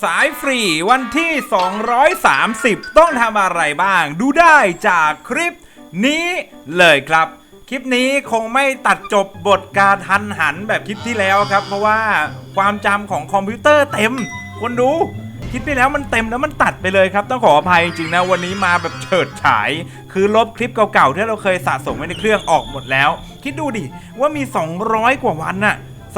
สายฟรีวันที่ 230 ต้องทำอะไรบ้าง ดูได้จากคลิปนี้เลยครับ คลิปนี้คงไม่ตัดจบบทการทันหันแบบคลิปที่แล้วครับ เพราะว่าความจำของคอมพิวเตอร์เต็ม คนดูคลิปที่แล้วมันเต็มแล้วมันตัดไปเลยครับ ต้องขออภัยจริงๆนะวันนี้มาแบบเฉิดฉาย คือลบคลิปเก่าๆที่เราเคยสะสมไว้ในเครื่องออกหมดแล้ว คิดดูดิว่ามี 200 กว่าวันน่ะ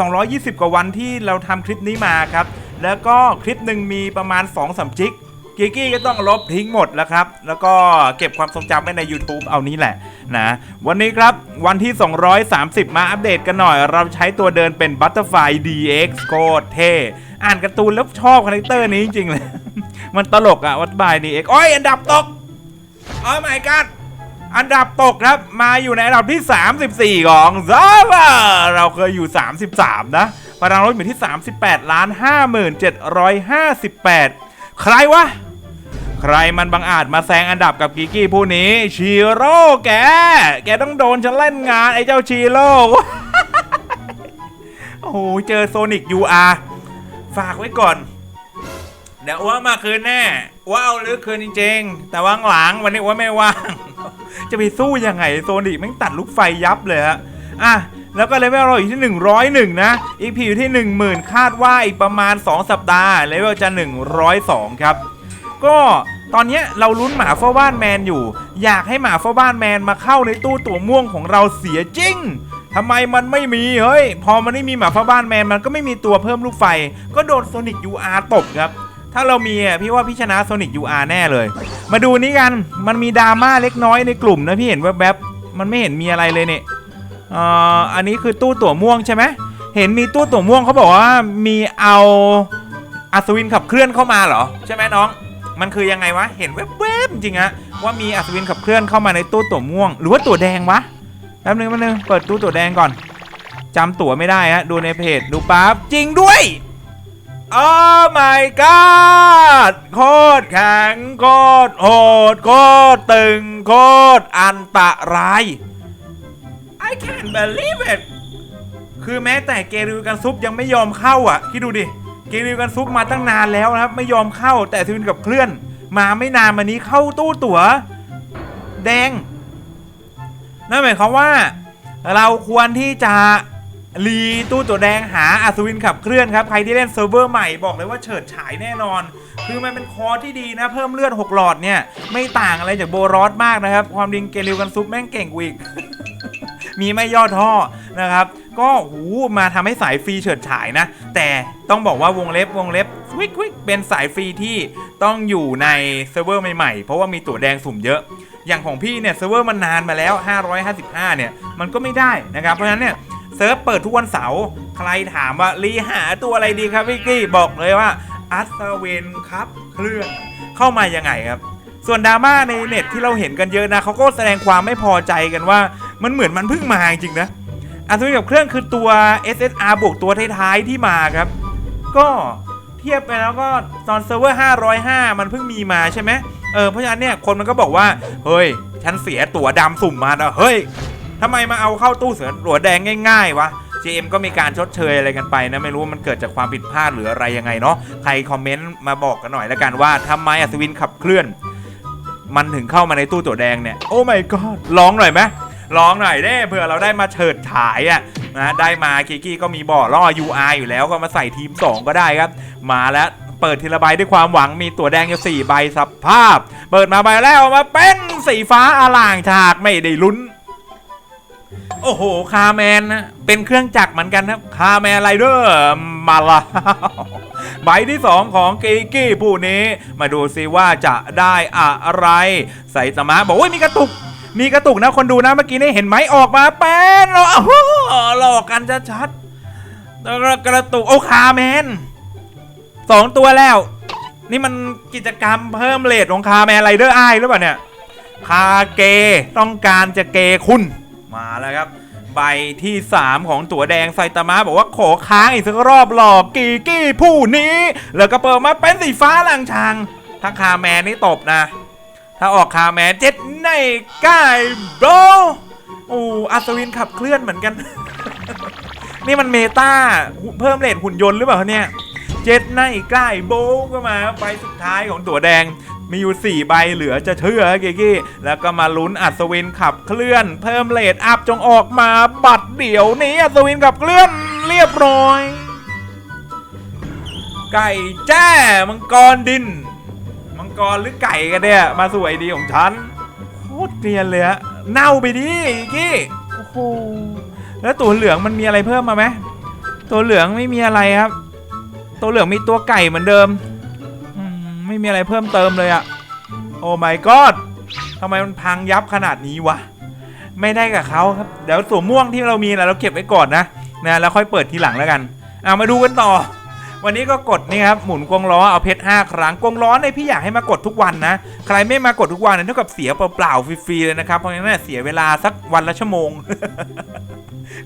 220 กว่าวันที่เราทำคลิปนี้มาครับ แล้วก็คลิปหนึ่งมีประมาณ2อสจิกกิกกี้ก็ต้องลบทิ้งหมดแล้วครับ แล้วก็เก็บความทรงจำไว้ใน YouTube เอานี้แหละนะ วันนี้ครับวันที่ 230 มาอัปเดตกันหน่อย เราใช้ตัวเดินเป็น Butterfly DX โคตรเท่ อ่านการ์ตูนแล้วชอบคาแรคเตอร์นี้จริงๆเลย มันตลกอะ Butterfly DX โอ้ย อันดับตกโอ้ my god อันดับตกครับมาอยู่ในอันดับที่ 34 ของซาบาเราเคยอยู่ 33 นะพลังรถอยู่ที่ 38ล้าน57,558 ใครวะ ใครมันบังอาจมาแซงอันดับกับกิกี้ผู้นี้ชีโร่แก แกต้องโดนฉันเล่นงานไอ้เจ้าชีโร่โอ้โหเจอโซนิก UR ฝากไว้ก่อน เดี๋ยวว่ามาคืนแน่ ว่าเอาหรือคืนจริงๆ แต่ว่างหลังวันนี้อ้ว่าไม่ว่าง จะไปสู้ยังไงโซนิกแม่งตัดลูกไฟยับเลยฮะอะแล้วก็เลเวลเราอยู่ที่ 101 นะอีพีอยู่ที่ 10,000 คาดว่าอีกประมาณ 2 สัปดาห์เลเวลจะ 102 ครับ ก็ตอนนี้เราลุ้นหมาเฝ้าบ้านแมนอยู่ อยากให้หมาเฝ้าบ้านแมนมาเข้าในตู้ตัวม่วงของเราเสียจริงทำไมมันไม่มีเฮ้ย พอมันไม่มีหมาเฝ้าบ้านแมนมันก็ไม่มีตัวเพิ่มลูกไฟ ก็โดนโซนิก UR ตบครับ ถ้าเรามีอะพี่ว่าพี่ชนะโซนิก UR แน่เลย มาดูนี้กันมันมีดราม่าเล็กน้อยในกลุ่มนะพี่เห็นแวบๆมันไม่เห็นมีอะไรเลยเนี่ยอ่ออันนี้คือตู้ตั๋วม่วงใช่ไหมเห็นมีตู้ตั๋วม่วงเขาบอกว่ามีเอาอัศวินขับเคลื่อนเข้ามาเหรอ ใช่ไหมน้อง มันคือยังไงวะเห็นแวบๆจริงอะว่ามีอัศวินขับเคลื่อนเข้ามาในตู้ตั๋วม่วง หรือว่าตั๋วแดงวะแป๊บนึงแป๊บนึงเปิดตู้ตั๋วแดงก่อนจำตั๋วไม่ได้ฮะดูในเพจดูปั๊บจริงด้วย โอ้ my god โคตรแข็งโคตรโหดโคตรตึงโคตรอันตราย I can't believe it คือแม้แต่เกริวกันซุปยังไม่ยอมเข้าอะ คิดดูดิ เกริวกันซุปมาตั้งนานแล้วนะครับ ไม่ยอมเข้าแต่ทวินกับเคลื่อน มาไม่นานมานี้เข้าตู้ตั๋ว แดง นั่นหมายความว่า เราควรที่จะ รีตู้ตัวแดงหาอัศวินขับเคลื่อนครับใครที่เล่นเซิร์ฟเวอร์ใหม่บอกเลยว่าเฉิดฉายแน่นอน คือมันเป็นคอที่ดีนะเพิ่มเลือด 6 หลอดเนี่ย ไม่ต่างอะไรจากโบรอสมากนะครับ ความดิงเกลิวกันซุปแม่งเก่งกว่าอีก มีไม่ย่อท่อนะครับ ก็หูมาทำให้สายฟรีเฉิดฉายนะ แต่ต้องบอกว่าวงเล็บวงเล็บวิกวิกเป็นสายฟรีที่ต้องอยู่ในเซิร์ฟเวอร์ใหม่ๆ เพราะว่ามีตัวแดงสุ่มเยอะ อย่างของพี่เนี่ยเซิร์ฟเวอร์มันนานมาแล้ว 555 เนี่ยมันก็ไม่ได้นะครับเพราะฉะนั้นเนี่ย เซิร์ฟเปิดทุกวันเสาร์ใครถามว่ารีหาตัวอะไรดีครับพี่กี้บอกเลยว่าอัศเวนครับเครื่องเข้ามายังไงครับ ส่วนดราม่าในเน็ตที่เราเห็นกันเยอะนะเขาก็แสดงความไม่พอใจกันว่ามันเหมือนมันเพิ่งมาจริงนะอัศวินกับเครื่องคือตัว SSR บวกตัวท้ายๆที่มาครับ ก็เทียบไปแล้วก็ตอนเซิร์ฟเวอร์ 505 มันเพิ่งมีมาใช่ไหมเออเพราะฉะนั้นเนี่ยคนมันก็บอกว่า เฮ้ย ฉันเสียตั๋วดำสุ่มมาแล้วเฮ้ย ทำไมมาเอาเข้าตู้เสือตัวแดงง่ายๆวะ JM ก็มีการชดเชยอะไรกันไปนะ ไม่รู้ว่ามันเกิดจากความผิดพลาดหรืออะไรยังไงเนาะใครคอมเมนต์มาบอกกันหน่อยแล้วกันว่าทำไมอัศวินขับเคลื่อน มันถึงเข้ามาในตู้ตัวแดงเนี่ยโอ้ my god ร้องหน่อยไหมร้องหน่อยเด้เผื่อเราได้มาเฉิดฉายอะนะได้มากิกี้ก็มีบ่อล่อ UR อยู่แล้วก็มาใส่ทีม 2 ก็ได้ครับ มาแล้วเปิดทีละใบด้วยความหวังมีตัวแดงอยู่4ใบสภาพ เปิดมาใบแล้วมาเป็นสีฟ้าอล่างฉากไม่ได้ลุ้น โอ้โห คาแมนนะ เป็นเครื่องจักรเหมือนกันครับคาแมนไรเดอร์มาล้วใบที่ 2 ของกีกี้ผู้นี้ มาดูซิว่าจะได้อะไร ใส่สมาบอกว่ามีกระตุก มีกระตุกนะคนดูนะเมื่อกี้นี่เห็นไหมออกมาเป็นหรอโอ้โหลอกกันชัดๆกระตุก โอ้คาแมนสองตัวแล้ว นี่มันกิจกรรมเพิ่มเลทของคาแมนไรเดอร์ไอหรือเปล่าเนี่ย คาเกต้องการจะเกคุณ มาแล้วครับ ใบที่ 3 ของตั๋วแดงไซตามะบอกว่าขอค้างอีกสักรอบหลอกกีกี้ผู้นี้ แล้วก็เปิดมาเป็นสีฟ้าลังชางถ้าคาแมนนี่ตบนะ ถ้าออกคาแมนเจ็ดในกายโบโอ้อัศวินขับเคลื่อนเหมือนกัน นี่มันเมตาเพิ่มเลทหุ่นยนต์หรือเปล่าเนี่ย เจ็ดในใกล้โบว์ก็มาใบสุดท้ายของตัวแดง มีอยู่ 4 ใบเหลือจะเชื่อเกกี้ แล้วก็มาลุ้นอัศวินขับเคลื่อน เพิ่มเลทอัพจงออกมาบัตรเดี๋ยวนี้อัศวินขับเคลื่อนเรียบร้อย ไก่แจ้มังกรดิน มังกรหรือไก่กันเนี่ย มาสู่ไอดีของฉันโคตรเกรียนเลยอะเน่าไปดิกี้โอ้โหแล้วตัวเหลืองมันมีอะไรเพิ่มมาไหมตัวเหลืองไม่มีอะไรครับ ตัวเหลืองมีตัวไก่เหมือนเดิมอืม ไม่มีอะไรเพิ่มเติมเลยอะโอ้ my god ทำไมมันพังยับขนาดนี้วะ ไม่ได้กับเขาครับ เดี๋ยวสวมม่วงที่เรามีนะเราเก็บไว้ก่อนนะนะแล้วค่อยเปิดทีหลังแล้วกัน เอามาดูกันต่อ วันนี้ก็กดนี่ครับหมุนกวงล้อเอาเพชร5ครั้งกวงล้อในพี่อยากให้มากดทุกวันนะใครไม่มากดทุกวันเนี่ยเท่ากับเสียเปล่าๆฟรีๆเลยนะครับเพราะงั้นเสียเวลาสักวันละชั่วโมง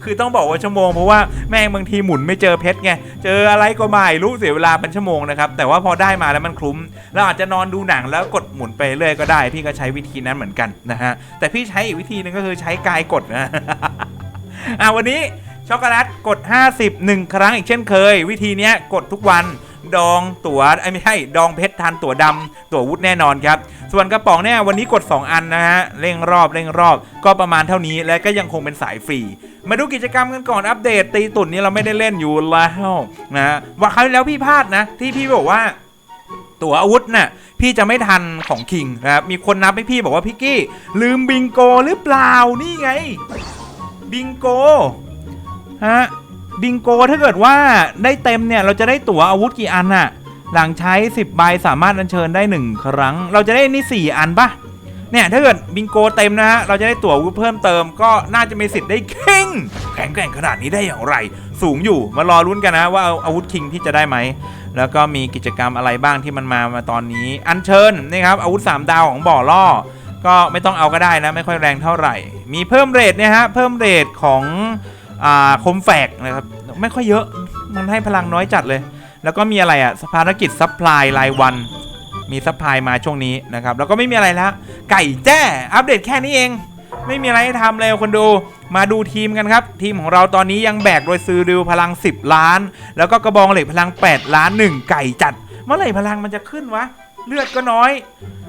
คือต้องบอกว่าชั่วโมงเพราะว่าแม่งบางทีหมุนไม่เจอเพชรไงเจออะไรก็ไม่รู้เสียเวลาเป็นชั่วโมงนะครับแต่ว่าพอได้มาแล้วมันคลุ้มเราอาจจะนอนดูหนังแล้วกดหมุนไปเรื่อยก็ได้ พี่ก็ใช้วิธีนั้นเหมือนกันนะฮะแต่พี่ใช้อีกวิธีหนึงก็คือใช้กายกดนะอะวันนี้ ช็อกโกแลตกด 50 1 ครั้งอีกเช่นเคย วิธีเนี้ยกดทุกวันดองตัว๋วไอ้ไม่ใช่ดองเพชรทานตั๋วดำตั๋ววุฒแน่นอนครับ ส่วนกระป๋องเนี่ยวันนี้กด 2 อันนะฮะเร่งรอบเร่งรอบก็ประมาณเท่านี้และก็ยังคงเป็นสายฟรี มาดูกิจกรรมกันก่อนอัปเดต ตีตุ่นนี้เราไม่ได้เล่นอยู่แล้วนะว่าคราวที่แล้วพี่พลาดนะ ที่พี่บอกว่าตั๋วอาวุธน่ะพี่จะไม่ทันของคิงนะครับมีคนนับให้พี่บอกว่าพี่กี้ลืมบิงโกหรือเปล่านี่ไง บิงโก ฮะบิงโกถ้าเกิดว่าได้เต็มเนี่ย เราจะได้ตั๋วอาวุธกี่อันน่ะ หลังใช้ 10ใบสามารถอัญเชิญได้ 1 ครั้ง เราจะได้นี่ 4 อันปะเนี่ย ถ้าเกิดบิงโกเต็มนะฮะ เราจะได้ตั๋วอาวุธเพิ่มเติมก็น่าจะมีสิทธิ์ได้คิงแข็งแกร่งขนาดนี้ได้อย่างไร สูงอยู่มารอลุ้นกันนะว่าเอาอาวุธคิงที่จะได้ไหมแล้วก็มีกิจกรรมอะไรบ้างที่มันมามาตอนนี้ อัญเชิญนี่ครับอาวุธ 3 ดาวของบ่อล่อก็ไม่ต้องเอาก็ได้นะไม่ค่อยแรงเท่าไหร่ มีเพิ่มเรทเนี่ยฮะเพิ่มเรทของ อ่าคมแฝกนะครับ ไม่ค่อยเยอะมันให้พลังน้อยจัดเลย แล้วก็มีอะไรอะภารกิจซัพพลายรายวัน มีซัพพลายมาช่วงนี้นะครับ แล้วก็ไม่มีอะไรแล้วไก่แจ้อัปเดตแค่นี้เอง ไม่มีอะไรให้ทำเลยคนดูมาดูทีมกันครับ ทีมของเราตอนนี้ยังแบกโดยซื้อริวพลัง 10 ล้าน แล้วก็กระบองเหล็กพลัง 8 ล้าน 1 ไก่จัด เมื่อไหร่พลังมันจะขึ้นวะ เลือดก็น้อย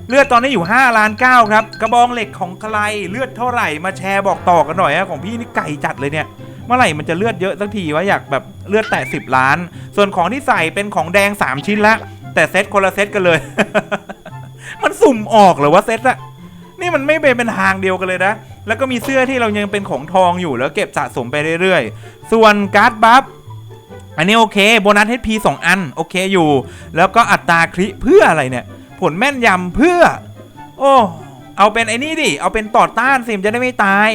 เลือดตอนนี้อยู่5ล้าน9ครับ กระบองเหล็กของใครเลือดเท่าไหร่มาแชร์บอกต่อกันหน่อยอะของพี่นี่ไก่จัดเลยเนี่ย เมื่อไหร่มันจะเลือดเยอะสักทีวะอยากแบบเลือดแตะ10 ล้าน ส่วนของที่ใส่เป็นของแดง 3 ชิ้นละ แต่เซตคนละเซตกันเลย มันสุ่มออกหรือวะเซตอะนี่มันไม่เป็นเป็นทางเดียวกันเลยนะ แล้วก็มีเสื้อที่เรายังเป็นของทองอยู่แล้วเก็บสะสมไปเรื่อยๆ ส่วนการ์ดบัฟอันนี้โอเคโบนัส HP 2 อัน โอเคอยู่ แล้วก็อัตราคริเพื่ออะไรเนี่ย ผลแม่นยำเพื่อ โอ้ เอาเป็นไอ้นี่ดิ เอาเป็นต่อต้านสิมจะได้ไม่ตาย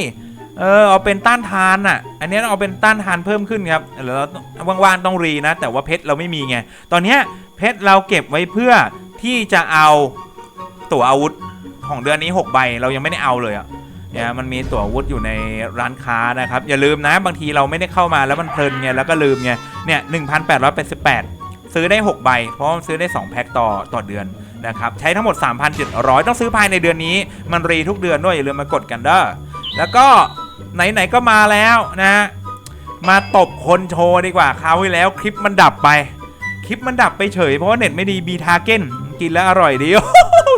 เออเอาเป็นต้านทานอะ อันนี้เอาเป็นต้านทานเพิ่มขึ้นครับแล้วเราว่างๆต้องรีนะ แต่ว่าเพชรเราไม่มีไง ตอนนี้เพชรเราเก็บไว้เพื่อที่จะเอาตั๋วอาวุธของเดือนนี้ 6 ใบเรายังไม่ได้เอาเลยอะเนี่ยมันมีตั๋วอาวุธอยู่ในร้านค้านะครับ อย่าลืมนะบางทีเราไม่ได้เข้ามาแล้วมันเพลินไงแล้วก็ลืมไงเนี่ย1,888ซื้อได้ 6 ใบ เพราะซื้อได้ 2 แพ็คต่อต่อเดือนนะครับ ใช้ทั้งหมด 3,700 ต้องซื้อภายในเดือนนี้ มันรีทุกเดือนด้วย อย่าลืมมากดกันเด้อ แล้วก็ ไหนๆก็มาแล้วนะ มาตบคนโชว์ดีกว่าคราวที่แล้วคลิปมันดับไป คลิปมันดับไปเฉยเพราะว่าเน็ตไม่ดีบีทาเก้นกินแล้วอร่อยดี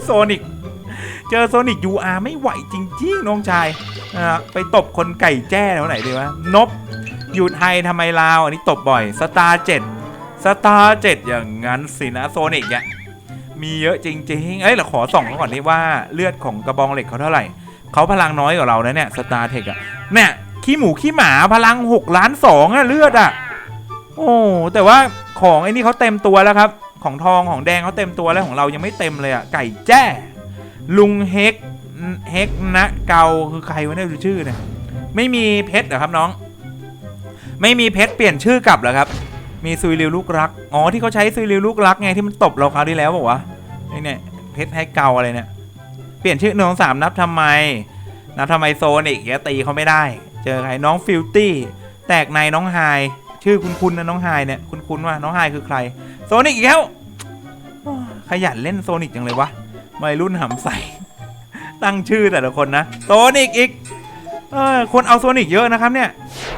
โซนิกเจอโซนิก UR ไม่ไหวจริงๆน้องชายอ่าไปตบคนไก่แจ้แถวไหนดีวะนบอยู่ไทยทำไมลาวอันนี้ตบบ่อยสตาร์เจ็ดสตาร์เจ็ดอย่างงั้นสินะโซนิกเนี่ยมีเยอะจริงๆ เอ้ยเราขอส่องเขาก่อนดิว่าเลือดของกระบองเหล็กเขาเท่าไหร่ เขาพลังน้อยกว่าเรานะเนี่ยสตาร์เทคอะเนี่ยขี้หมูขี้หมาพลัง 6 ล้าน2องอะเลือดอะโอ้แต่ว่าของไอ้นี่เขาเต็มตัวแล้วครับ ของทองของแดงเขาเต็มตัวแล้วของเรายังไม่เต็มเลยอะไก่แจ้ ลุงเฮกเฮกนะเกาคือใครวะเนี่ยชื่อเนี่ยไม่มีเพชรเหรอครับน้อง ไม่มีเพชรเปลี่ยนชื่อกลับเหรอครับ มีซุยริวลูกรัก อ๋อที่เขาใช้ซุยริวลูกรักไงที่มันตบเราคราวที่แล้วบอกว่าไอ้เนี่ยเพชรให้เกาอะไรเนี่ย เปลี่ยนชื่อหนึ่งสองสามนับทำไม นับทำไมโซนอีกแกตีเขาไม่ได้ เจอใครน้องฟิลตี้แตกในน้องไฮชื่อคุณคุณนะน้องไฮเนี่ยคุณคุณว่าน้องไฮคือใคร โซนิกอีกแล้วขยันเล่นโซนิกจังเลยวะวัยรุ่นหำใส่ตั้งชื่อแต่ละคนนะโซนิกอีกเออคนเอาโซนิกเยอะนะครับเนี่ย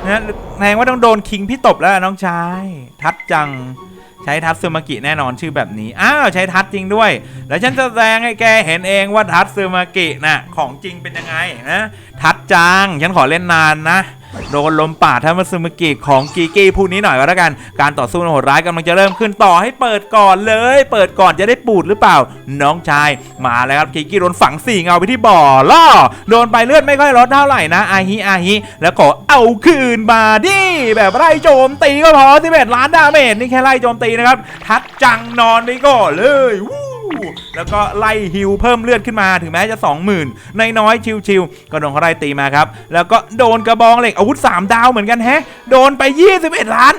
นะแสดงว่าต้องโดนคิงพี่ตบแล้วน้องชาย ทัดจัง ช้ทัศซึมากิแน่นอนชื่อแบบนี้ อ้าวใช้ทัศจริงด้วย แล้วฉันจะแสดงให้แกเห็นเองว่าทัศซึมากิน่ะของจริงเป็นยังไงนะ ทัศจาง ฉันขอเล่นนานนะ โดนลมป่าดทัตซึมกิของกีกี้ผู้นี้หน่อยก็แล้วกัน การต่อสู้โหดร้ายกำลังจะเริ่มขึ้นต่อให้เปิดก่อนเลย เปิดก่อนจะได้ปูดหรือเปล่า น้องชายมาแล้วครับกีกี้โดนฝังสี่เงาไปที่บ่อล่อโดนไปเลือดไม่ค่อยลดเท่าไหร่นะอาฮิอาฮิแล้วก็เอาคืนมาดิแบบไล่โจมตีก็พอ11ล้านดาเมจนี่แค่ไล่โจมตีนะครับทัดจังนอนไปก่อนเลยวู้ แล้วก็ไล่ฮิวเพิ่มเลือดขึ้นมาถึงแม้จะ 20,000 ในน้อยๆชิวๆก็โดนเขาไล่ตีมาครับ แล้วก็โดนกระบองเหล็กอาวุธ 3 ดาวเหมือนกันแฮะ โดนไป 21 ล้าน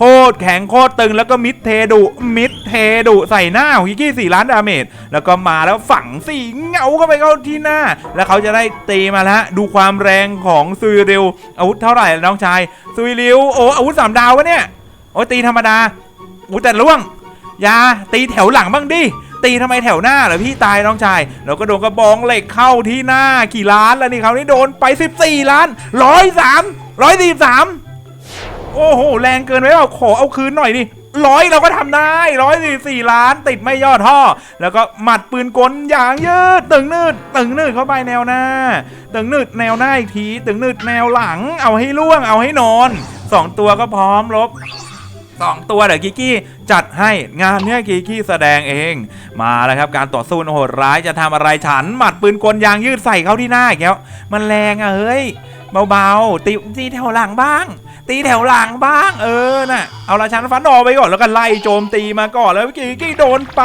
โคตรแข็งโคตรตึงแล้วก็มิดเทดุมิดเทดุใส่หน้าของกิกกี้สี่ล้านดาเมจแล้วก็มาแล้วฝังสี่เงาเข้าไปเข้าที่หน้า แล้วเขาจะได้ตีมาแล้วดูความแรงของซุยริวอาวุธเท่าไหร่น้องชายซุยริวโอ้อาวุธสามดาววะเนี่ยโอ้ตีธรรมดาอู้แต่ล่วงยาตีแถวหลังบ้างดิ ตีทำไมแถวหน้าเหรอพี่ตายน้องชายแล้วก็โดนกระบองเหล็กเข้าที่หน้ากี่ล้านแล้วนี่เขาวนี่โดนไป 14 ล้านร้อยสามร้อยสี่สามโอ้โหแรงเกินไปเปล่าขอเอาคืนหน่อยดิร้อยเราก็ทำได้ร้อยสี่สี่ล้านติดไม่ย่อท่อ แล้วก็หมัดปืนกลอย่างยืดตึงนืดตึงนืดเข้าไปแนวหน้า ตึงนืดแนวหน้าอีกทีตึงนืดแนวหลัง เอาให้ล่วงเอาให้นอนสองตัวก็พร้อมลบ สองตัวเดี๋ยวกิกกี้จัดให้งานเนี้ยกิกกี้แสดงเอง มาแล้วครับการต่อสู้โหดร้ายจะทำอะไรฉัน หมัดปืนกลยางยืดใส่เข้าที่หน้าอีกแล้วมันแรงอะเฮ้ยเบาๆตีตีแถวหลังบ้าง ตีแถวหลังบ้าง เออน่ะเอาละชันฟันออกไปก่อนแล้วก็ไล่โจมตีมาก่อนแล้วกิกกี้โดนไป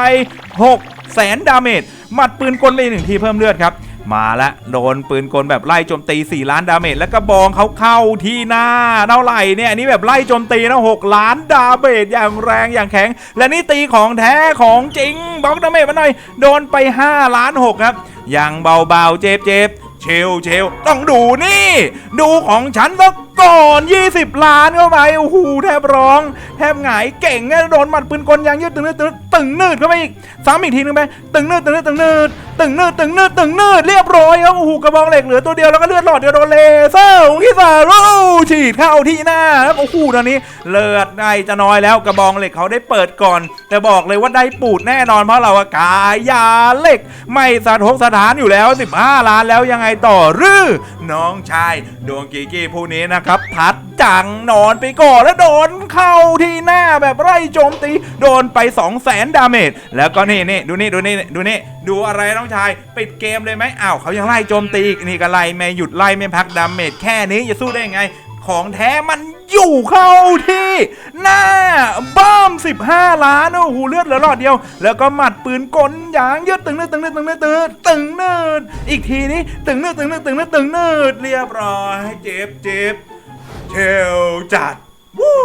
6แสนดาเมจหมัดปืนกลไปหนึ่งทีเพิ่มเลือดครับ มาละโดนปืนกลแบบไล่โจมตี 4 ล้านดาเมจแล้วก็บองเขาเข้าที่หน้าเท่าไหร่เนี่ยอันนี้แบบไล่โจมตีนะ6ล้านดาเมจอย่างแรงอย่างแข็ง และนี่ตีของแท้ของจริงบล็อกดาเมจมาหน่อยโดนไป 5 ล้าน6ครับอย่างเบาๆเจ็บเจ็บๆเชลเชลต้องดูนี่ ดูของฉันสักก่อน 20 ล้านเข้าไปโอ้โหแทบร้อง แทบหงายเก่งอะโดนหมัดปืนกลยางยืดตึงนืดตึงนืดตึงนืดเข้าไปอีกซ้ำอีกทีนึงไปตึงนืดตึงนืดตึงนืดตึงนืดตึงนืดตึงนืดเรียบร้อยครับโอ้โหกระบองเหล็กเหลือตัวเดียวแล้วก็เลือดหลอดเดียวโดนเลเซอร์องคิซาโร่ฉีดเข้าที่หน้าครับโอ้โหตอนนี้เลือดได้จะน้อยแล้วกระบองเหล็กเขาได้เปิดก่อน แต่บอกเลยว่าได้ปูดแน่นอนเพราะเราอะกายาเหล็ก ไม่สะทกสถานอยู่แล้ว 15 ล้านแล้วยังไงต่อรือน้องชายดวงกีกี้ผู้นี้นะครับ ทัดจังนอนไปก่อนแล้วโดนเข้าที่หน้าแบบไร่โจมตี โดนไป 2 0 0แสนดาเมจแล้วก็นี่นี่ดูนี่ดูนี่ดูนี่ดูอะไรน้องชาย ปิดเกมเลยไหมอ้าวเขายังไล่โจมตีอีกนี่ก็ไล่ไม่หยุดไล่ไม่พักดาเมจแค่นี้จะสู้ได้ไงของแท้มันอยู่เข้าที่ หน้าบ้อม15 ล้าน โอ้โหเลือดเหลือหลอดเดียว แล้วก็หมัดปืนกลย่างยืดตึงนืดตึงนืดตึงนืดตึงนืดตึงนืดอีกทีนี้ตึงนืดตึงนืดตึงนืดตึงนืดเรียบร้อยเจ็บเจ็บ ชลจัด วู้